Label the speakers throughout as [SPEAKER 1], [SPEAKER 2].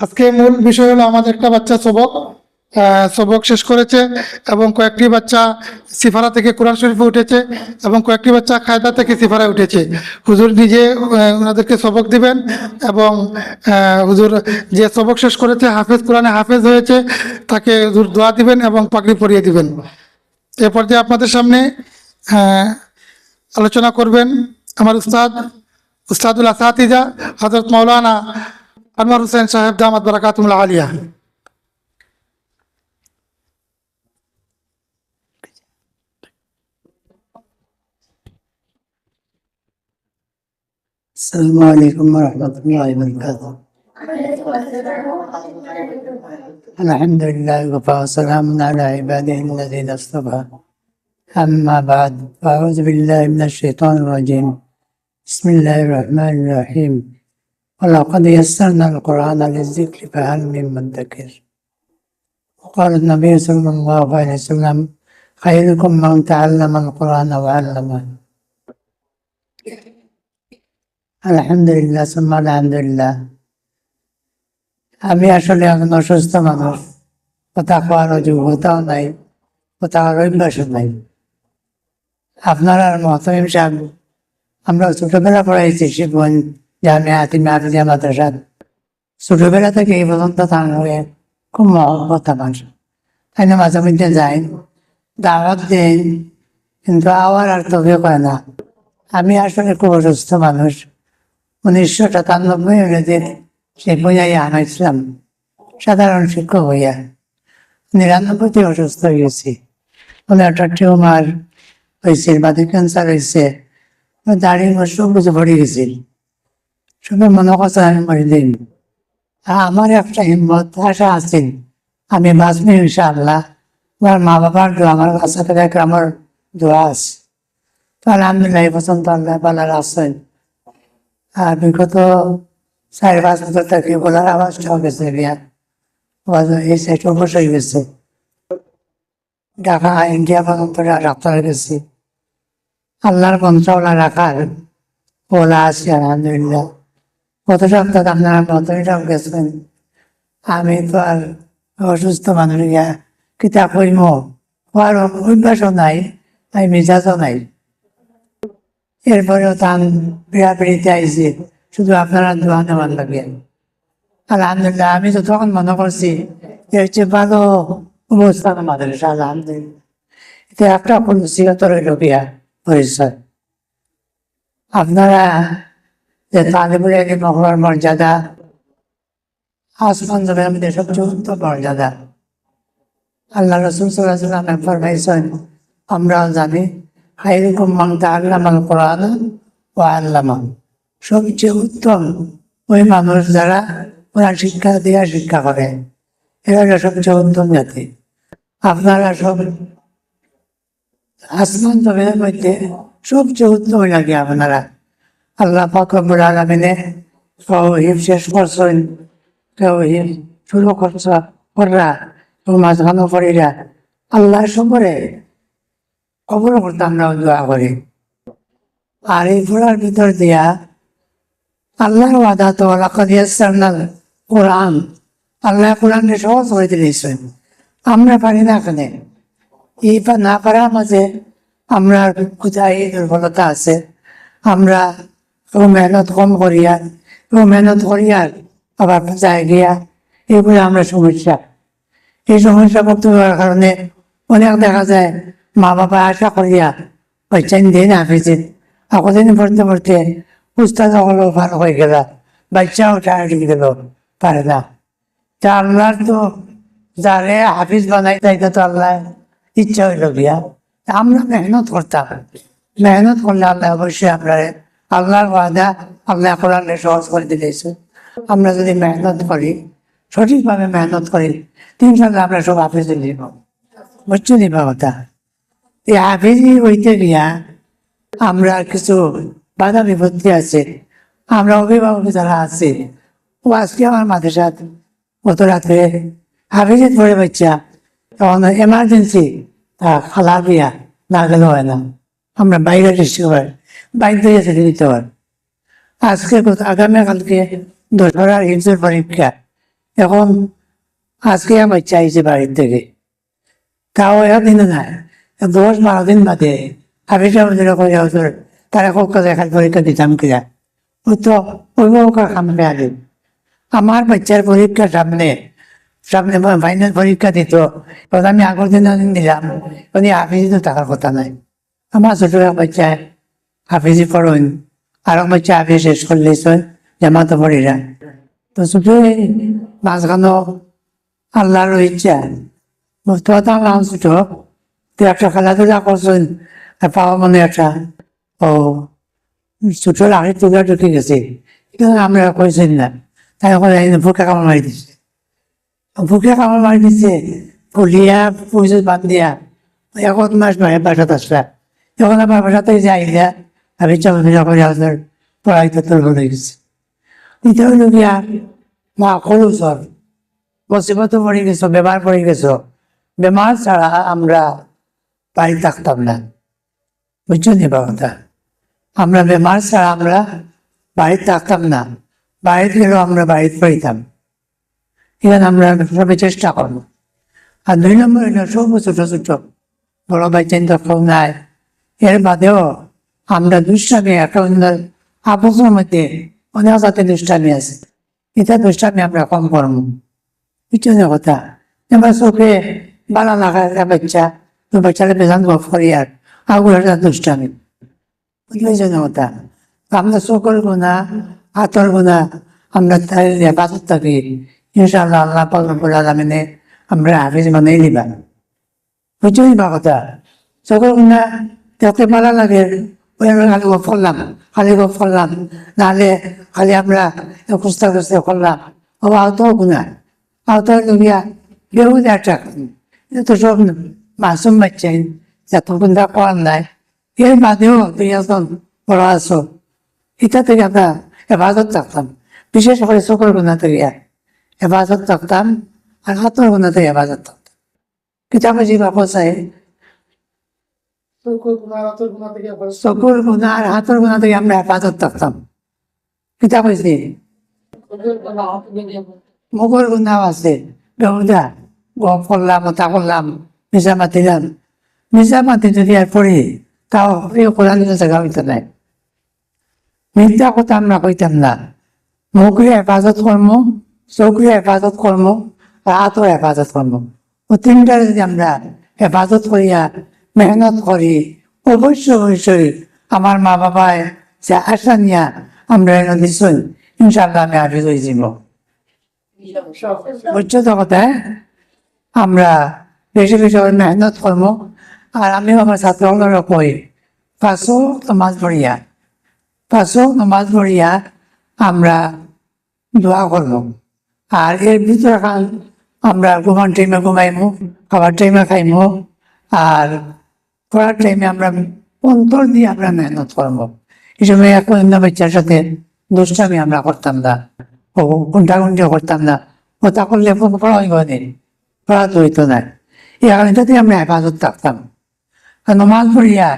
[SPEAKER 1] আজকে মূল বিষয় হলো আমাদের একটা বাচ্চা সবক সবক শেষ করেছে এবং কয়েকটি বাচ্চা সিফারা থেকে কোরআন শরীফে উঠেছে এবং কয়েকটি বাচ্চা খায়দা থেকে সিফারায় উঠেছে। হুজুর নিজে ওনাদেরকে সবক দিবেন এবং হুজুর যে সবক শেষ করেছে, হাফেজ, কোরআনে হাফেজ হয়েছে, তাকে হুজুর দোয়া দিবেন এবং পাগড়ি পরিয়ে দিবেন। এ পর্যায়ে আপনাদের সামনে আলোচনা করবেন আমার উস্তাদ, উস্তাদুল আসাতিজা হজরত মৌলানা আনোয়ার হোসেন সাহেব দামাত বারাকাতুল আলিয়া
[SPEAKER 2] السلام عليكم ورحمة الله وبركاته الحمد لله وكفى وسلام على عباده الذين اصطفى أما بعد فأعوذ بالله من الشيطان الرجيم بسم الله الرحمن الرحيم ولقد يسرنا القرآن للذكر فهل من مدكر وقال النبي صلى الله عليه وسلم خيركم من تعلم القرآن وعلمه আলহামদুলিল্লাহ সুম্মা আলহামদুলিল্লাহ আমি আসলে এখন অসুস্থ মানুষ কথা খাওয়ার যোগ্যতাও নাই কথা আর অভ্যাসও নাই আপনার আর মহতমিম সাহেব আমরা ছোটবেলা পড়াইছি শিবগঞ্জ জামিয়া হাতিমা হাফিজিয়া মাদ্রাসা ছোটবেলা থেকে এই পর্যন্ত তার হয়ে খুব মহব্বত আমার তাই না মাঝে মধ্যে যাই দাওয়াত দেন কিন্তু আবার আর তবে কয় না আমি আসলে খুব অসুস্থ মানুষ উনিশশো সাতানব্বই ইংরেজির সে বইয়াই আনাইছিলাম সাধারণ শিক্ষক হইয়া নিরানব্বইতে অসুস্থ হয়ে গেছি বলে একটা টিউমার হয়েছে বাদি ক্যান্সার হয়েছে দাড়ি সব কিছু ভরে গেছিল সবাই মনে করছে আমি মরে দিন আর আমার একটা হিম্মত আশা আছে। আমি বাঁচবি ইনশাআল্লাহ। আমার মা বাবার দোয়া, আমার কাছে থেকে আমার দোয়া আছে। তো আলহামদুলিল্লাহ পছন্দ আল্লাহ বালার আছেন আর বিগত চার পাঁচ বছর থেকে বলার আওয়াজটাও গেছে বিয়া আওয়াজ এই সাইড অবশ্যই গেছে। ঢাকা, ইন্ডিয়া পর্যন্ত ডাক্তার গেছি। আল্লাহর কন্ট্রোলা রাখার ওলা আছে, আলহামদুলিল্লাহ। গত সপ্তাহ আপনারা মতনটাও গেছেন আমি তো আর অসুস্থ মানুষ গিয়া কিতাব কইম আর অভ্যাসও নাই, তাই মেজাজও নাই। এরপরেও তান বিড়াপিড়িতে আইছি, শুধু আপনারা দোয়া নেওয়ার লাগে। আলহামদুলিল্লাহ, আমি তো তখন মনে করছি, এর চেয়ে ভালো অবস্থা আমাদের, আলহামদুলিল্লাহ। এটা একটা কলসিগত রইল বিয়া পরিচয় আপনারা যে তালিবুল এলিম হওয়ার মর্যাদা, আসমান জমের মধ্যে সবচেয়ে উত্তম মর্যাদা। আল্লাহ রসুল সাল্লামে ফরমাইছেন আমরাও জানি খাইরুকুম মান তাআল্লামাল কোরআন ওয়া আল্লামা। সবচেয়ে উত্তম ওই মানুষ যারা ওরা শিক্ষা দেওয়া শিক্ষা করে, এরা সবচেয়ে উত্তম জাতি। আপনারা সব আসমান জমিনের মধ্যে সবচেয়ে উত্তম লাগে আপনারা। আল্লাহ ফাকবুল আলমিনে তৌহিদ শেষ করছেন। তৌহিদ শুরু করছ কররা মাঝখানো করিরা আল্লাহ সম্পরে খবর করতে আমরা দোয়া করি। আর এই ঘোড়ার ভিতর দিয়া আল্লাহর ওয়াদা তো আল্লাহ কোরআন। আল্লাহ কোরআনকে সহজ করে দিয়েছেন। আমরা পারি না এখানে এই না পারার মাঝে আমরা কোথায় দুর্বলতা আছে? আমরা মেহনত কম মেহনত আবার যায় গিয়া, এগুলো আমরা সমস্যা। এই সমস্যা করতে কারণে অনেক দেখা যায় মা বাবা আশা করিয়া, বাচ্চা দিন হাফিজে কতদিন পড়তে পড়তে উস্তাদ হলো, ভালো হয়ে গেল। বাচ্চাও টায়ার্ড গেল, পারে না। তা আল্লাহর তো যারে হাফিজ বানাই তাইটা তো আল্লাহ ইচ্ছা হইল বিয়া আমরা মেহনত করতাম। মেহনত করলে আল্লাহ অবশ্যই আমরা আল্লাহর ওয়াদা আল্লাহ কোরআনে সহজ করে দিয়েছে। আমরা যদি মেহনত করি, সঠিকভাবে মেহনত করি ইনশাল্লাহ আমরা সব হাফিজ নিব। বুঝছ নি কথা? এই হাফিজি হইতে গিয়া আমরা কিছু বাধা বিপত্তি আছে, আমরা অভিভাবক যারা আছে, ও আজকে আমার মাথার সাথে গত রাত্রে হাফিজে পড়ে বাচ্চা তখন এমার্জেন্সি তা খালা বিয়া না গেলে হয় না। আমরা বাইরে ডিস্ট্রিক্ট বাইরে থেকে ছেড়ে দিতে হয় আজকে আগামীকালকে দশহরার হিংসের পরীক্ষা। এখন আজকে আমার চাইছে বাড়ির থেকে। তাও একদিন না। দশ বারো দিন বাদে সাহেব করে হতো তারা কলকাতা দেখার পরীক্ষা দিতাম কিনা ও তো অভিভাবকের সামনে আগে। আমার বাচ্চার পরীক্ষার সামনে। সামনে ফাইনাল পরীক্ষা দিত। আমি আগের দিন দিলাম। উনি হাফিজি তো থাকার কথা নাই। আমার ছোট এক বাচ্চা হাফিজি পড়ুন। আর বাচ্চা হাফিজ শেষ করলেছেন জামাতো পড়িরা। তো ছোট মাঝখানো আল্লাহর ইচ্ছা। তোমার তো আমার ছোট তুই একটা খেলাধুলা করছেন পাওয়া মনে একটা। ও, ছোট আগে তোলা ঢুকে গেছে আমরা কইছেন না। তাই ওখানে বুকে কামড় মারি দিছে। বুকে কামড় মারি দিছে, ফুলিয়া পুলিশ বাদ দিয়া। এক মাস মায়ের বাসাত আসলা যখন আমার বাসাতে যাই আমি চলাফেরা করে আপনার পড়াইতে তোর হয়ে গেছে। দ্বিতীয় হলো মা কলু সর মুসিবত পড়ে গেছো, বেমার পড়ে গেছো। বেমার ছাড়া আমরা বাড়ি থাকতাম না। বুঝছ নি বাবাটা? আমরা বেমার ছাড়া আমরা বাড়িতে থাকতাম না। বাড়িতে গেলেও আমরা বাড়িতে পড়িতাম। এখানে আমরা সবে চেষ্টা করব। আর দুই নম্বর হলো সব ছোট ছোট বড় ভাই চিন্তা কেউ নাই। এর বাদেও আমরা দুষ্টামি একটা আপসের মধ্যে অনেক সাথে দুষ্টামি আছে। এটা দুষ্টামি আমরা কম করব। বুঝছ না কথা। এবার চোখে বালা লাগা একটা বাচ্চা, তো বাচ্চারা বেজান গল্প করি আর আগুলো একটা দুষ্টামি। বুঝলেন না কথা। আমরা চোখের গুণা, হাতর গুণা, আমরা বাজার থাকি। ইনশাআল্লাহ আল্লাহ পাকুল আলমিনে আমরা হাফিজ মানে নিবা। বুঝছ বা কথা? চোখের গুণা যাতে ভালো লাগে। ওই আমরা খালি করলাম নাহলে খালি আমরা খুঁজতে খুঁজতে করলাম। ও আহত গুণা আহত লুকিয়া বেহুদ এটা তো সব মাসুম বাচ্চাই যত গুণা করার নাই, এর বাদেও তুই বড় আছো। এটা আমরা হেফাজত থাকতাম। বিশেষ করে চোখের গুণা থেকে হেফাজত থাকতাম আর হাতের গুণা থেকে হেফাজত থাকতাম। কিতাবে যে বাপ চাই চকুর গুণা, আর হাতের গুণা থেকে আমরা হেফাজত থাকতাম। কিতাব হয়েছে? মুখের গুণাও আছে। বেহুদা, গপ করলাম তা করলাম মিশা মাতিলাম মিশা মাতি যদি আর পড়ি, তাও এই কোরআন জায়গা হইতে নাই। মিথ্যা কথা আমরা কইতাম না। মুখের হেফাজত কর্ম চোখের হেফাজত কর্ম হাতের হেফাজত কর্ম। ও তিনটার যদি আমরা হেফাজত করিয়া মেহনত করি। অবশ্যই অবশ্যই আমার মা বাবায় যে আশা নিয়া আমরা এনে দিচ্ছেন ইনশাল্লাহ আমি হাফিজ হয়ে যাব বুঝছ তো কথা হ্যাঁ? আমরা বেশি বেশি মেহনত করব, আর আমি আমার ছাত্রগুলোরও কই পাঁচও নামাজ পড়িয়া পাঁচও নামাজ পড়িয়া আমরা দোয়া করব। আর এর ভিতরে আমরা ঘুমান টাইমে ঘুমাইমু, খাবার টাইমে খাইমু, আর পড়ার টাইমে আমরা অন্তর দিয়ে আমরা মেহনত করব। এই সময় অন্য বাচ্চার সাথে দুষ্টামি আমরা করতাম না, ও গুন্ডা গুন্ডিও করতাম না। ও তা করলে পড়া হইব নি পড়া তো হইতো না এই কারণটাতে আমরা হেফাজত থাকতাম। নমাজ পড়িয়া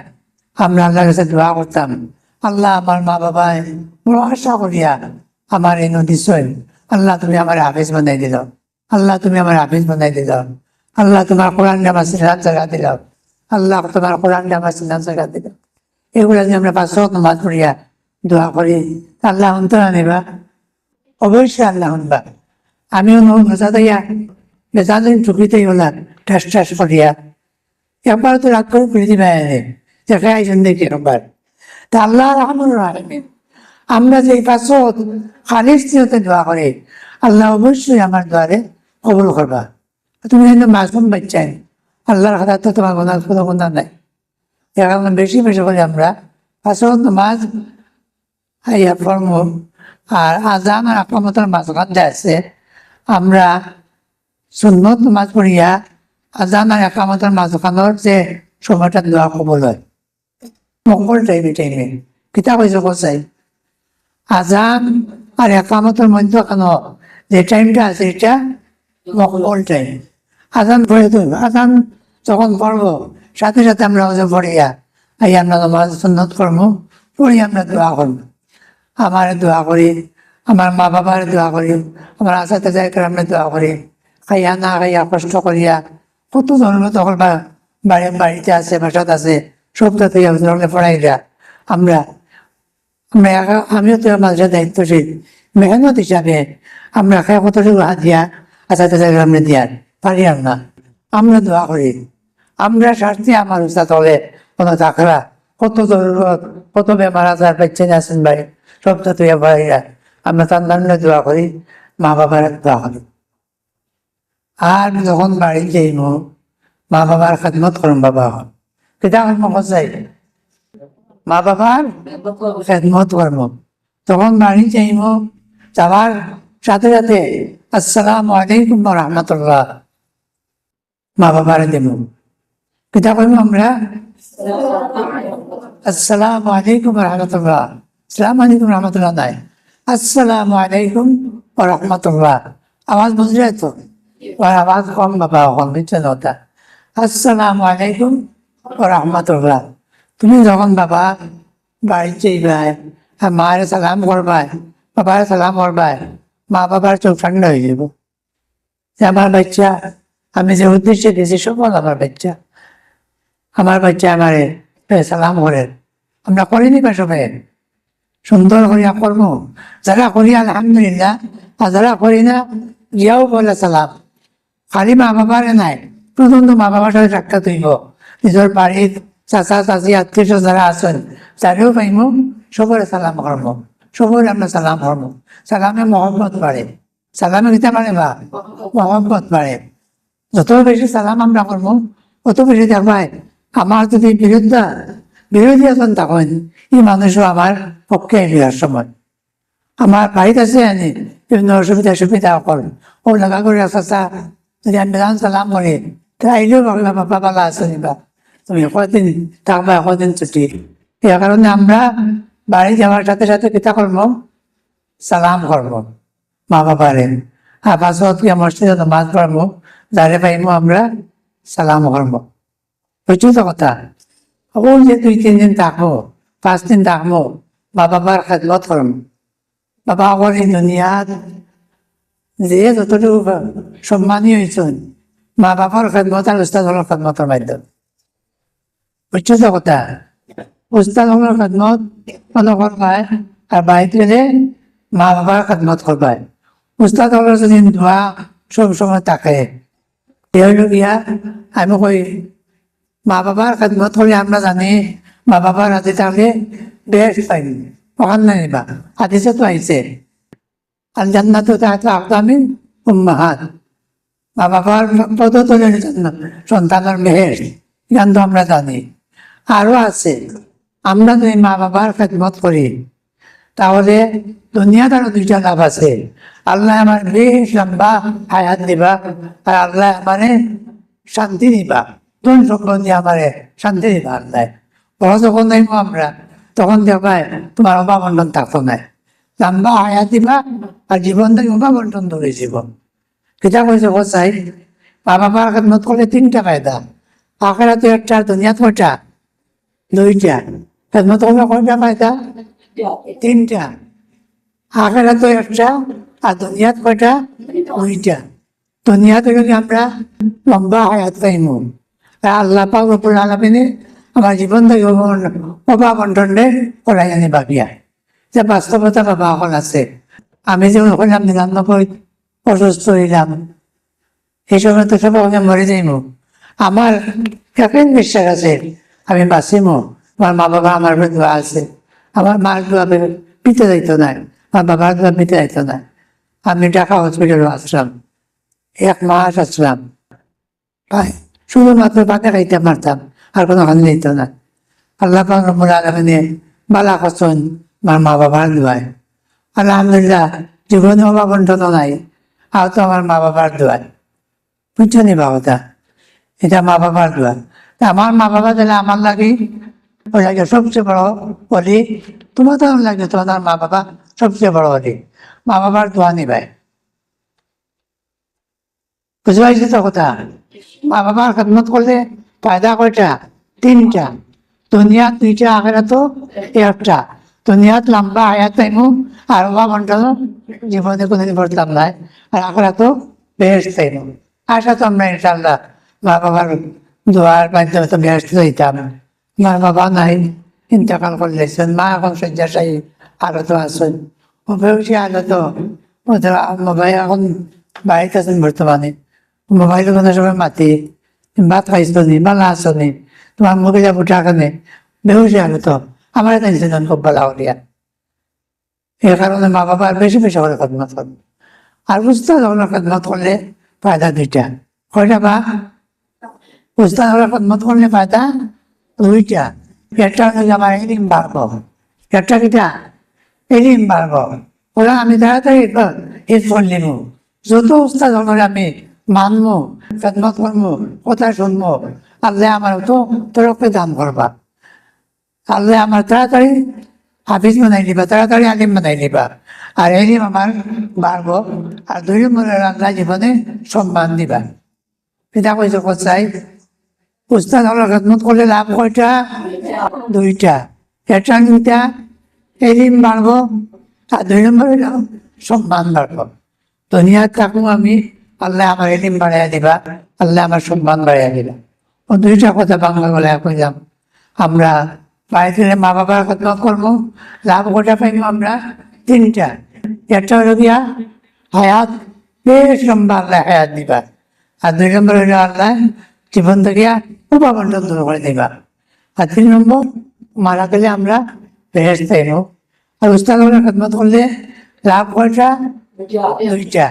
[SPEAKER 2] আমরা আল্লাহর কাছে দোয়া করতাম, আল্লাহ আমার মা বাবায় বড় আশা করিয়া আমার এই নদী আল্লাহ তুমি আমার হাফিজ বানাই দিল। আল্লাহ তুমি আমার হাফিজ বানাই দিল। আল্লাহ তোমার কোরআন জায়গা দিল। আল্লাহ তোমার কোরআন আমার জায়গা দিল। এগুলো যদি আমরা পাঁচশো নমাজ পড়িয়া দোয়া করি। আল্লাহ অন্তরা নেবা অবশ্যই আল্লাহ শুনবা আমিও নজা দিয়া টুকিতেই হলাম, ঠাস ঠাস করিয়া। একবার তো রাগ করে ফিরে দিবে। আইসেন দেখি একবার। তা আল্লাহ রহমান রাখবেন আমরা যে পাঁচশো খালিস নিয়তে দোয়া করে, আল্লাহ অবশ্যই আমার দ্বারে কবুল করবা। তুমি কিন্তু মাসুম বাচ্চাই। আল্লাহর হাতে তো তোমার গোনা কোনো গোনা নাই। কারণে বেশি বেশি করে আমরা পাঁচশো নামাজ ইয়া ফর্ম আর আজান আর আকামতের মাঝখান আছে, আমরা সুন্নত নামাজ পড়িয়া আজান আর একামতের মাঝখানোর যে সময়টা দোয়া কবল হয় মঙ্গল টাইমে টাইমে কিতাব হয়েছে কোথায়? আজান আর একামতের মধ্যখান যে টাইমটা আছে, এটা মঙ্গল টাইম। আজান পড়ে তো আজান যখন পড়ব। সাথে সাথে আমরা ওজে পড়িয়া এই আমরা নামাজ সুন্নত করব পড়ি আমরা দোয়া করব। আমার দোয়া করি, আমার মা বাবার দোয়া করি, আমার আশা তাজা আমরা দোয়া করি। খাইয়া না খাইয়া কষ্ট করিয়া, কত ধরনের তখন বা, বাড়ি, বাড়িতে আছে, বাসাত আছে সব তাতে ধরনের পড়াইরা। আমরা আমরা আমিও তো মাঝে দায়িত্বশীল। মেহনত হিসাবে আমরা খাই কতটুকু হাত দিয়া আশা তাজা আমরা দিয়ার পারি না। আমরা দোয়া করি। আমরা স্বার্থে আমার উস্তাদ হলে কোনো কত জরুরত, কত বেমার আজার পাচ্ছেন আছেন ভাই সবটা তুই ভাইরা আমরা তার নামে দোয়া করি মা বাবার দোয়া করি। আর যখন বাড়ি যাইব মা বাবার খেদমত করুন বাবা। কেটা আমার মগজ যাই মা বাবার খেদমত করব। তখন বাড়ি যাইব, যাওয়ার সাথে সাথে আসসালামু আলাইকুম রহমতুল্লাহ। দেব। কেটা করব আমরা। আসসালামু আলাইকুম রহমতুল্লাহ। আসসালাম আলাইকুম রহমতুল্লাহ নাই। আসসালামু আলাইকুম রহমতুল্লাহ। আওয়াজ বুঝলে তো? আওয়াজ কম বাবা এখন বুঝছে না ওটা। আসসালামু আলাইকুম রহমতুল্লাহ। তুমি যখন বাবা বাড়িতে যাইবাই, আর মায়ের সালাম করবাই, বাবার সালাম করবাই মা বাবার চোখ ঠান্ডা হয়ে যাব আমার বাচ্চা আমি যে উদ্দেশ্যে দিয়েছি, সফল আমার বাচ্চা। আমার বাচ্চা আমারে সালাম করে আমরা করিনি বা সবাই সুন্দর করিয়া কর্ম যারা করি, আলহামদুলিল্লাহ। আর যারা করি না গিয়াও বলে সালাম। খালি মা বাবারে নাই। প্রথম তো মা বাবার সাথে সাক্ষাৎ হইব। নিজের বাড়ির চাচা, চাচি, আত্মীয় যারা আছেন, তারেও পাইব সবরে সালাম করব। সবরে আমরা সালাম করব। সালামে মহব্বত বাড়ে। সালামে কিতা বাড়ে বা মহব্বত বাড়ে। যত বেশি সালাম আমরা করব, অত বেশি দেখবাই আমার যদি বিরোধী বিরোধী এখন তখন এই মানুষও আমার পক্ষে এলিয়ার সময়। আমার বাড়িতে আছে আনি বিভিন্ন অসুবিধা সুবিধা করেন ও লাগা করে আসা যদি আমি বেদান সালাম করি তা আইলেও বাবা বালা আছে নিবা। তুমি কদিন থাকবা কদিন ছুটি। এই কারণে আমরা বাড়ি যাওয়ার সাথে সাথে পিতা কর্ম সালাম করব। মা বাবারে আর পাঁচত গিয়ে মসজিদে নামাজ পড়ব যারে পাইবো আমরা সালাম বুঝছ তো কথা ও যে দুই, তিন দিন থাকব, পাঁচ দিন থাকব মা বাবার খেদমত করব বাবা আমার এই দুনিয়াত যে যতটুকু সম্মানী হয়েছেন মা বাবার খেদমত আর উস্তাদ হল খেদমতের মাধ্যমে। বুঝছ কথা উস্তাদ হল খেদমত মনে করবায় আর বাড়িতে গেলে মা বাবার খেদমত করবায় উস্তাদ হল যদি দোয়া সব সময় থাকে আমি কই, মা বাবার খেদমত করে আমরা জানি, মা বাবার হাতে থাকলে বেশ পাইন ওখান নাই বা হাদিসে তো আইছে আর জান্নাত তাহলে উম্মাহাত। মা বাবার পদতলের জান্নাত সন্তানের মেহের গান তো আমরা জানি। আরও আছে, আমরা যদি মা বাবার খেদমত করি তাহলে দুনিয়াতে আরও দুইটা লাভ আছে। আল্লাহ আমার বেশ লম্বা হায়াত দিবা আর আল্লাহ আমারে শান্তি দিবা। ধন দিয়ে আমারে শান্তি দিবা আল্লাহ। বড় যখন দেখব আমরা, তখন দেখবাই তোমার অভাবন্টন থাকতো না। লম্বা হায়াত দিবা আর জীবন থেকে অভাবন্টন ধরে জীবন। কিতা কইছে চাই মা বাবার খেদমত করলে তিনটা ফায়দা। আখেরাতে একটা দুনিয়াত কয়টা দুইটা। খেদমত করলে কয়টা ফায়দা? তিনটা। আখেরা তো একটা, আর কয়টা? দুনিয়াতে যদি আমরা লম্বা হায়াত আল্লাহ আলামিনে আমার ভাবিয়া যে বাস্তবতা বাবা এখন আছে। আমি যে হইলাম নিরানব্বই অসুস্থ হইলাম। এই সময় তো সব আমি মরে যাইম আমার একদিন বিশ্বাস আছে, আমি বাঁচিম আমার মা বাবা আমার উপরে দোয়া আছে। আমার মার দোয়া পিতে যাইতো না, আমার বাবার দোয়া পিতে যাইতো না। আমি ঢাকা হসপিটালে আসলাম, এক মাস আসলাম। শুধুমাত্র পাতে খাইতে মারতাম আর কোনো খান নিত না। আল্লাহ আলামিনে বালা কসন আমার মা বাবার দোয়ায়। আলহামদুলিল্লাহ, জীবনে অভাবন্টন নাই, আর তো আমার মা বাবার দোয়ায়। বুঝছ নি বাবাটা, এটা মা বাবার দোয়া। আমার মা বাবা দিলে আমার লাগে ওই সবচেয়ে বড় বলি তোমার তো লাগে তোমার মা বাবা সবচেয়ে বড় বলি মা বাবার দোয়া নিবাই বুঝতে পারছি তো কথা? মা বাবার খেদমত করলে ফায়দা কয়টা? তিনটা। দুনিয়া দুইটা আখেরা তো একটা। দুনিয়াত লম্বা হায়াত পাইমু আর ওবা মন্ডল জীবনে কোনোদিন পড়তাম না আর আখরা তো বেহেস পাইমু আশা তো আমরা ইনশাল্লাহ মা বাবার দোয়ার মাধ্যমে তো বেহেস্ত হইতাম। মা বাবা নাই, ইন্তেকাল করলেছেন, মা এখন শয্যাশায়ী আরও তো আছেন। ও বেশি আলো তো ওদের মোবাইল এখন বাড়িতে আছেন বর্তমানে। মোবাইল কোনো সময় মাতি, ভাত খাইছো নি বালা আছো নি, তোমার মুখে যাব টাকা নেই বেহুশি আলো তো আমার এটা ইনসিডেন্ট খুব ভালো হলিয়া এই কারণে মা বাবা আর বেশি বেশি করে খদমত করবে আর বুঝতে হবে খদমত করলে ফায়দা দুইটা। কয়টা বা বুঝতে হবে খদমত করলে ফায়দা দুইটা। একটা আমার এলিম বাড়বো। একটা কিটা এলিম বাড়বো। ওরা আমি তাড়াতাড়ি ঈদ করলিম যত উস্তাদ হলে আমি মানবো, খেদমত করব, কথা শুনব। আল্লাহ আমার তো তোরকে দান করবা। আল্লাহ আমার তাড়াতাড়ি হাফিজ বানাই দিবা, তাড়াতাড়ি আলিম বানাই দিবা। আর এলিম আমার বাড়বো আর দুই নম্বরের আল্লাহ জীবনে সম্মান দিবা। পিতা কইছে কোথায় উস্তাদ হলো খেদমত করলে লাভ কয়টা? দুইটা। একটা দুইটা এলিম বাড়বো আর দুই নম্বরে সম্মান বাড়বো দুনিয়ার থাকুক আমি, আল্লাহ আমার এলিম বাড়াইয়া দিবা, আল্লাহ আমার সম্মান বাড়াইয়া দিবা। ও দুইটা কথা বাংলা বলে কইলাম আমরা বাড়িতে মা বাবার কথা করব, লাভ কটা পাইব আমরা? তিনটা। একটা হলো গিয়া, হায়াত, বেশ লম্বা আল্লাহ হায়াত দিবা। আর দুই নম্বর হলো আল্লাহ জীবন থেকে উপাবন্টন দূর করে দিবা। আর তিন নম্বর, মারা গেলে আমরা বেহেস পাইব আর উস্তাদ খেদমত করলে লাভ কয়টা? দুইটা।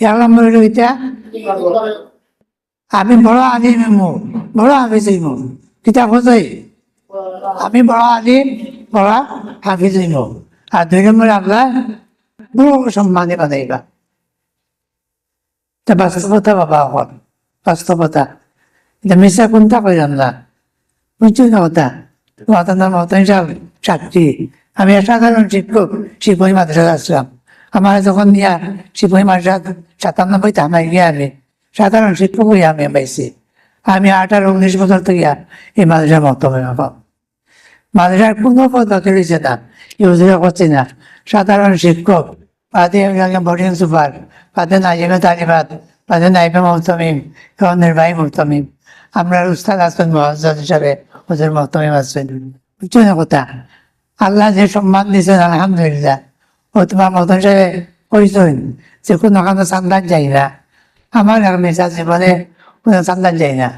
[SPEAKER 2] এক নম্বর ওইটা আমি বড় আলিম মু বড় হাফিজ মু কিতাব হতই আমি বড় আলিম বড় হাফিজ মু আর দুই নম্বরে আমরা বড় সম্মানে বানাইবা। এটা বাস্তবতা বাবা এখন বাস্তবতা। এটা মিশা কোনটা কইলাম না বুঝছ না কথা? কথা নাম হতাই ছাত্রী আমি সাধারণ শিক্ষক শিবই মাদ্রাসা আসলাম। আমার যখন নিয়া শিবই মাদ্রাসা সাতানব্বই থানায় গিয়ে আমি। সাধারণ শিক্ষক হয়ে আমি পাইছি। আমি আঠারো, উনিশ বছর থেকে এই মাদ্রাসা মন্তব্য পাব মাদ্রাসার কোনো পদ্ধতি রয়েছে না। ইউজুরা করছি না। সাধারণ শিক্ষক পাতে বোর্ডিং সুপার পাতে নাজিমে তালিবাদ পাতে নাইবে মহতমিম এবং নির্বাহী মহতমিম আমরা উস্তাদ আছেন মহাজ হিসাবে, ওদের মহতমিম আছেন। বুঝছ না কথা? আল্লাহ যে সম্মান দিয়েছেন, আলহামদুলিল্লাহ। ও তোমার মতন হিসাবে কইছেন যে, কোনো কারণে সান্দান যাই না। আমার আর মেজাজ জীবনে কোনো সান্দান যাই না।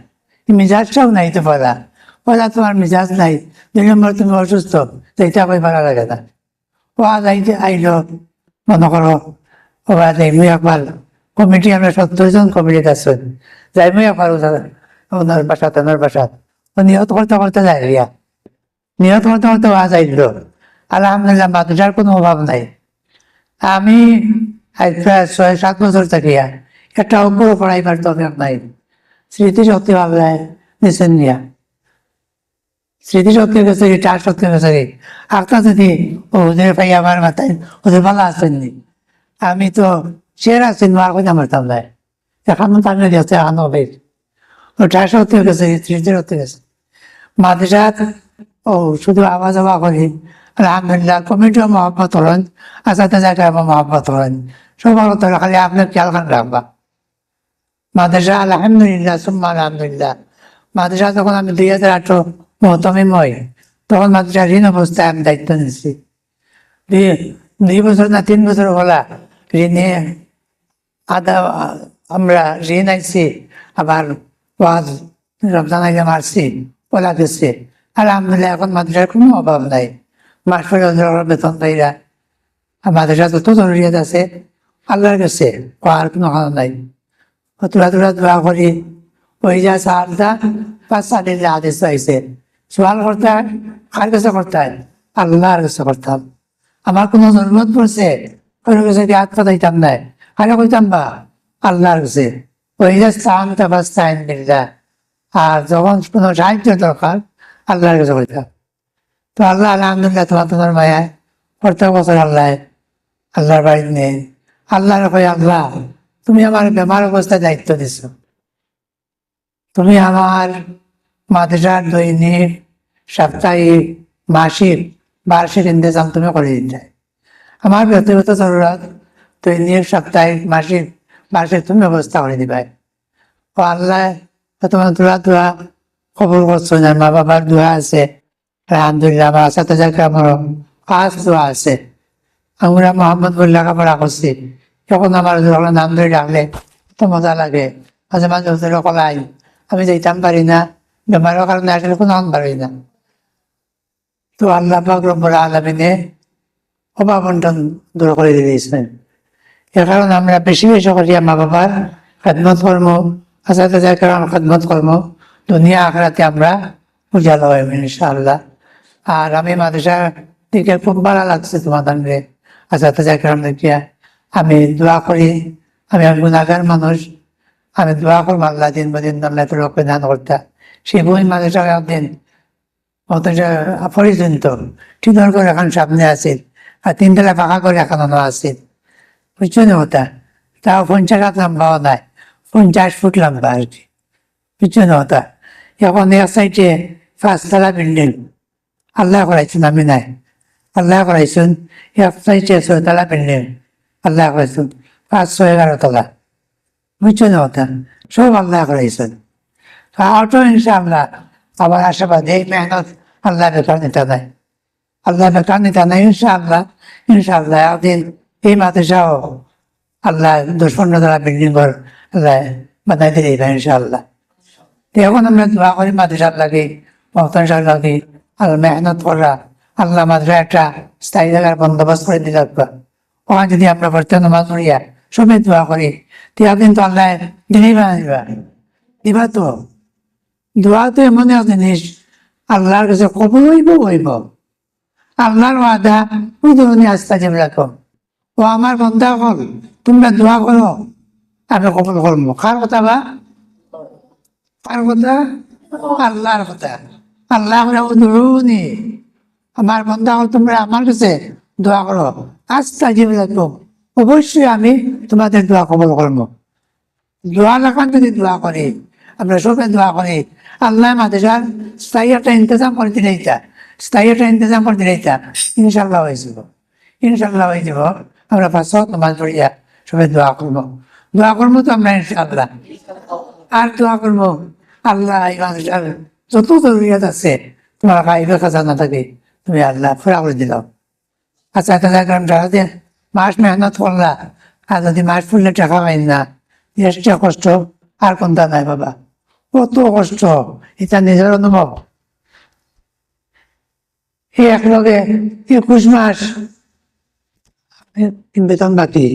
[SPEAKER 2] মেজাজটাও নাই তো পড়া পড়া তোমার মেজাজ নাই। দুই নম্বর, তুমি অসুস্থ এটা কই ভালো লাগে না। ও আইতে আইলো, মনে করো ও আজ আইমু একবার কমিটি, আমরা সত্তর জন কমিটিতে আছেন যাইমু একবার ওনার বাসাত ওনার বাসাত ও নিহত করতে করতে যাই রিয়া নিহত করতে করতে আজ আইলো আলহামদুলিল্লাহ মাদ্রাসার কোনো অভাব নাই। আমি প্রায় ছয়, সাত বছর থাকিয়া একটা অঙ্কুর পড়াইবার দরকার নাই। স্মৃতি শক্তি ভাবলায় নিছেন নিয়া স্মৃতি শক্তি গেছে কি চার গেছে কি একটা যদি ওদের ভাই আমার মাথায় ওদের ভালো আসেননি আমি তো সেরা আছেন আর কথা মারতাম না এখন তামিল গেছে এখন হবে চার শক্তি গেছে স্মৃতি শক্তি গেছে। মাদ্রাসাত, ও, শুধু আওয়া যাওয়া করি আলহামদুলিল্লাহ, কমিটিও মহব্বত হলেন আসাতে জায়গায় মহব্বত হলেন সবার তো খালি আপনার খেয়াল খান রাখবা মাদ্রাসা, আলহামদুলিল্লাহ, সুম্মা আলহামদুলিল্লাহ। মাদ্রাসা যখন আমি দুই হাজার আঠারো মহতমি মই, তখন মাদ্রাসা ঋণ অবস্থায় আমি দায়িত্ব নিচ্ছি দুই বছর না তিন বছর হলা ঋণে আদা, আমরা ঋণ আইছি, আবার ওয়াজ রমজান আগে মারছি ওলা গেছে আলহামদুলিল্লাহ, এখন মাদ্রাসার কোনো অভাব নাই। মাস পরে ওদের বেতন পাইরা মাদ্রাসা যত জরুরিয়াত আছে, আল্লাহর কাছে আর কোনো কারণ নাই। তোরা তোরা দোয়া করি, ওই যা সারটা পাঁচ সাড়ে আদেশ আইসে সোয়াল করতে কার কাছে করতে আল্লাহর কাছে করতাম। আমার কোনো জরুরত পড়ছে, কোনো কাছে হাত পাতাইতাম নাই, কারে কইতাম বা? আল্লাহর কাছে। ওই যে স্থান তাবার স্থান দিল্লা আর যখন কোনো সাহায্য দরকার, আল্লাহর কাছে কইতাম তো আল্লাহ আলহামদুলিল্লাহ তোমার তোমার মায়ায়, প্রত্যেক বছর আল্লাহ, আল্লাহর বাড়ি নেই। আল্লাহর কই আল্লাহ, তুমি আমার বেমার অবস্থায় দায়িত্ব দিছ। তুমি আমার মাদ্রাসার দৈনিক, সাপ্তাহিক, মাসিক, বার্ষিক ইন্তজাম তুমি করে দিতে আমার ব্যক্তিগত জরুরত দৈনিক, সাপ্তাহিক, মাসিক বার্ষিক তুমি ব্যবস্থা করে দিবে। ও আল্লাহ, তো তোমার দোয়া দোয়া কবুল করছ না মা বাবার দোয়া আছে। আলহামদুলিল্লাহ, আমার সাথে যাকে আমার পাঁচ দোয়া আছে। আমরা মোহাম্মদ লেখাপড়া করছি। যখন আমার যখন নাম ধরে ডাকলে তো মজা লাগে। মাঝে মাঝে হুজুরে কলাই আমি যাইতাম পারি না, বেমারের কারণে আসলে কোনো আন পারি না। তো আল্লাহ পাক আলমিনে অভাবন্টন দূর করে দিয়েছেন। এর কারণে আমরা বেশি বেশি মা বাবার খেদমত কর্ম কারণ খেদমত কর্ম দুনিয়া আখড়াতে আমরা উজালা হইব ইনশাআল্লাহ। আর আমি দিকে খুব ভালো লাগছে তোমাদের কারণ দেখিয়া আমি দোয়া করি আমি গুণাগার মানুষ আমি দোয়া করব আল্লাহ দিন বদিন আল্লাহ তোর দান করতে সেই বই মাদ্রাসা একদিন অতটা পরিচিত টিনের করে এখন সামনে আছে আর তিনতলা পাকা করে এখনও আছে বুঝছ না ওটা তাও পঞ্চাশ হাত লম্বাও নাই পঞ্চাশ ফুট লম্বা আর কি বুঝছ না ওটা এখন এক সাইডে পাঁচতলা বিল্ডিং। আল্লাহ করাইছেন আমি নাই। আল্লাহ করাইছেন এক সাইডে ছয়তলা বিল্ডিং। আল্লাহ করাইছেন পাঁচ ছয় এগারো তলা বুঝছ না ওটা সব আল্লাহ করাইছেন আউটো ইনশাআল্লাহ আমার আশাবাদ এই মেহনত আল্লাহ বেকার নিতে নাই। আল্লাহ বেকার নিতে নাই ইনশাআল্লাহ। ইনশাআল্লাহ একদিন এই মাদ্রাসাও আল্লাহ পনেরো তলা বিল্ডিং ঘর আল্লাহ বানাই দিয়ে দিবে ইনশাআল্লাহ। এখন আমরা দোয়া করি মাদ্রাসার লাগে মহতান লাগে আল্লাহ মেহনত করা, আল্লাহ মাদ্রাসা একটা স্থায়ী জায়গার বন্দোবস্ত করে দিলে ওখানে যদি আমরা পড়তে নামাজ পড়িয়া সবাই দোয়া করি তিয়া কিন্তু আল্লাহ দিনেই বানা দিবা। দিবা তো। দোয়া তো এমন এক জিনিস আল্লাহর কাছে কবল হইব হইব। আল্লাহর ওয়াদা উদরণী আস্থা যেম রাখো। ও আমার বন্ধা হল তোমরা দোয়া করো। আমি কবল করব। কার কথা বা? কার কথা? আল্লাহর কথা। আল্লাহ করে আমার বন্ধা হল তোমরা আমার কাছে দোয়া করো। যেম রাখো। অবশ্যই আমি তোমাদের দোয়া কবল করব। দোয়া রাখান যদি দোয়া করে, আমরা সবাই দোয়া করি। আল্লাহ মাদেশার স্থায়ী একটা ইন্তজাম করে দিলে স্থায়ী একটা ইন্তজাম করে দিলে ইনশাল্লাহ হয়ে যাব। ইনশাল্লাহ হয়ে যাব। আমরা পাঁচশো তোমার পড়িয়া সবাই দোয়া করব। দোয়া করব তো আমরা ইনশাল্লাহ আর দোয়া করব, আল্লাহ যত জরুরিয়াত আছে, তোমার খাইবে খাজানা থাকে, তুমি আল্লাহ ফুরা করে দিলাম আচ্ছা গ্রাম যারা দিয়ে মাস মেহনত করলা আর যদি মাস ফুললে টাকা পাই না এসটা কষ্ট আর কোনটা নাই বাবা। কত কষ্ট, এটা নিজের অনুভব। এই একলগে একুশ মাস বাকি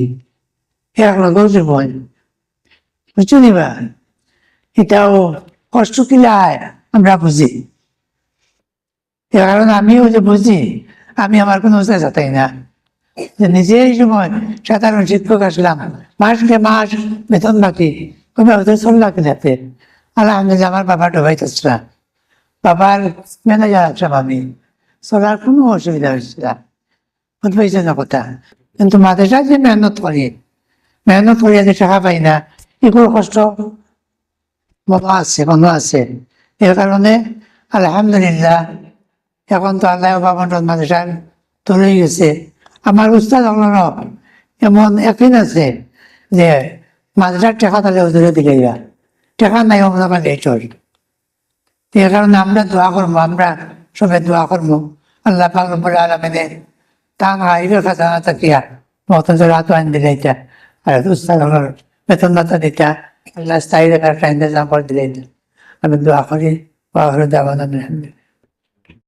[SPEAKER 2] বুঝি আমি আমার কোনো যাতাই না যে নিজে এই সাধারণ শিক্ষক আসলাম মাসকে মাস বেতন বাকি কমে ওদের চললা কিনাতে আলহামদুলিল্লাহ আমার বাবা ডুবাইতেছে না বাবার ম্যানেজার আসলাম আমি চলার কোনো অসুবিধা হয়েছিল না বুঝতে না কথা কিন্তু মাদ্রাসা যে মেহনত করি মেহনত করিয়া যে টাকা পাই না এগুলো কষ্ট মনে আছে মনে আছে এর কারণে আলহামদুলিল্লাহ এখন তো আল্লাহ বাবন মাদ্রাসার তৈরি গেছে আমার উস্তাদ হলো এমন একদিন আছে যে মাদ্রাসার টাকা তাহলে হুজুরে দিলে টাকা নাই আমরা আমার এই চল এর কারণে আমরা দোয়া করব আমরা সবাই দোয়া করব আল্লাহ পাক রব্বুল আলমিনে তাং আইবে খাজানা তাকিয়া মতন রাত আইন দিলে এটা আর উস্তাদ হলো বেতন ভাতা দিতা। আল্লাহ স্থায়ী রেখার একটা ইন্তজাম করে দিলে। এটা আমি দোয়া করি ওয়া আখিরু দাওয়ানা আলহামদুলিল্লাহ।